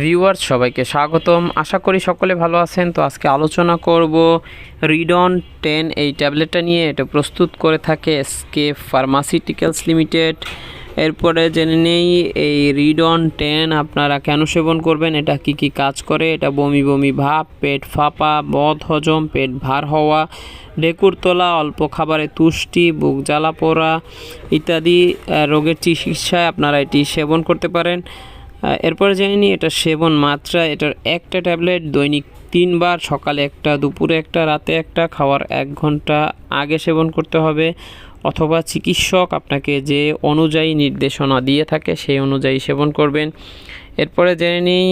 Viewers সবাইকে স্বাগতম। আশা করি সকলে ভালো আছেন। তো আজকে আলোচনা করব রিডন টেন এই ট্যাবলেটটা নিয়ে। এটা প্রস্তুত করে থাকে এসকে ফার্মাসিউটিক্যালস লিমিটেড এরপরে জেনে নেই, এই রিডন টেন আপনারা কেন সেবন করবেন? এটা কি কি কাজ করে? এটা বমি বমি ভাব, পেট ফাঁপা, বদ হজম, পেট ভার হওয়া ডেকুর তোলা, অল্প খাবারে তুষ্টি, বুক জ্বালা পোড়া ইত্যাদি রোগের চিকিৎসায় আপনারা এটি সেবন করতে পারেন। এরপরে জেনে নিই, এটা সেবন মাত্রা, এটার একটা ট্যাবলেট, দৈনিক তিনবার, সকালে একটা, দুপুরে একটা, রাতে একটা, খাওয়ার এক ঘণ্টা আগে সেবন করতে হবে। অথবা চিকিৎসক আপনাকে যে অনুযায়ী নির্দেশনা দিয়ে থাকে, সেই অনুযায়ী সেবন করবেন। এরপরে জেনে নিই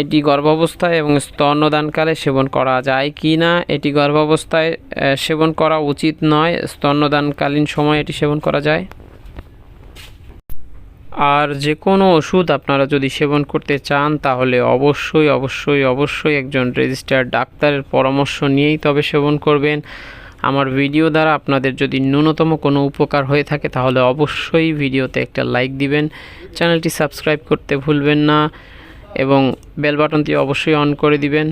এটি গর্ভাবস্থায় এবং স্তন্যদানকালে সেবন করা যায় কি না। এটি গর্ভাবস্থায় সেবন করা উচিত নয়, স্তন্যদানকালীন সময় এটি সেবন করা যায়। আর যে কোনো ওষুধ আপনারা যদি সেবন করতে চান, তাহলে অবশ্যই অবশ্যই অবশ্যই একজন রেজিস্টার্ড ডাক্তারের পরামর্শ নিয়েই তবে সেবন করবেন। আমার ভিডিও দ্বারা আপনাদের যদি ন্যূনতম কোনো উপকার হয়ে থাকে, তাহলে অবশ্যই ভিডিওতে একটা লাইক দিবেন। চ্যানেলটি সাবস্ক্রাইব করতে ভুলবেন না এবং বেল বাটনটি অবশ্যই অন করে দিবেন।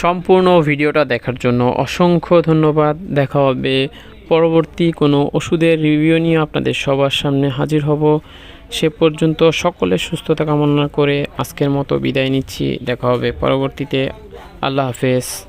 সম্পূর্ণ ভিডিওটা দেখার জন্য অসংখ্য ধন্যবাদ। দেখা হবে পরবর্তী কোনো ওষুধের রিভিউ নিয়ে আপনাদের সবার সামনে হাজির হব। সে পর্যন্ত সকলে সুস্থতা কামনা করে আজকের মতো বিদায় নিচ্ছি। দেখা হবে পরবর্তীতে। আল্লাহ হাফেজ।